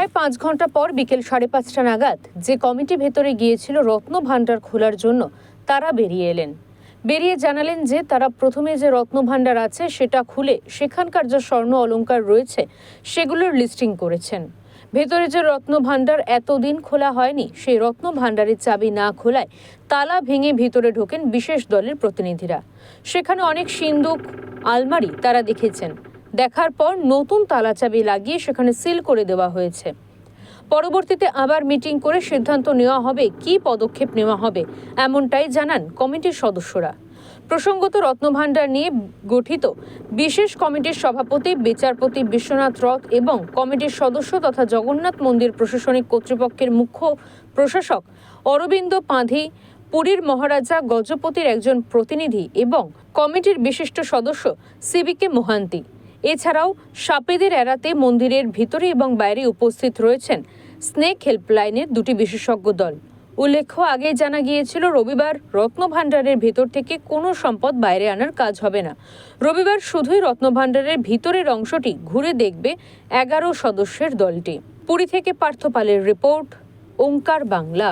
প্রায় পাঁচ ঘণ্টা পর বিকেল সাড়ে পাঁচটা নাগাদ যে কমিটি ভেতরে গিয়েছিল রত্ন ভাণ্ডার খোলার জন্য, তারা বেরিয়ে এলেন। বেরিয়ে জানালেন যে তারা প্রথমে যে রত্ন ভাণ্ডার আছে সেটা খুলে সেখানকার যে স্বর্ণ অলঙ্কার রয়েছে সেগুলোর লিস্টিং করেছেন। ভেতরে যে রত্ন ভাণ্ডার এতদিন খোলা হয়নি, সেই রত্ন ভাণ্ডারের চাবি না খোলায় তালা ভেঙে ভিতরে ঢোকেন বিশেষ দলের প্রতিনিধিরা। সেখানে অনেক সিন্দুক, আলমারি তারা দেখেছেন। দেখার পর নতুন তালা চাবি লাগিয়ে সেখানে সিল করে দেওয়া হয়েছে। পরবর্তীতে আবার মিটিং করে সিদ্ধান্ত নেওয়া হবে, কী পদক্ষেপ নেওয়া হবে, এমনটাই জানান কমিটির সদস্যরা। প্রসঙ্গত রত্নভাণ্ডার নিয়ে গঠিত বিশেষ কমিটির সভাপতি বিচারপতি বিশ্বনাথ রথ এবং কমিটির সদস্য তথা জগন্নাথ মন্দির প্রশাসনিক কর্তৃপক্ষের মুখ্য প্রশাসক অরবিন্দ পাঁধি, পুরীর মহারাজা গজপতির একজন প্রতিনিধি এবং কমিটির বিশিষ্ট সদস্য সিবিকে মোহান্তি। এছাড়াও সাপেদের এড়াতে মন্দিরের ভিতরে এবং বাইরে উপস্থিত রয়েছেন স্নেক হেল্পলাইনের দুটি বিশেষজ্ঞ দল। উল্লেখ্য, আগে জানা গিয়েছিল রবিবার রত্নভাণ্ডারের ভেতর থেকে কোনো সম্পদ বাইরে আনার কাজ হবে না। রবিবার শুধুই রত্নভাণ্ডারের ভিতরের অংশটি ঘুরে দেখবে এগারো সদস্যের দলটি। পুরী থেকে পার্থ পালের রিপোর্ট, ওঙ্কার বাংলা।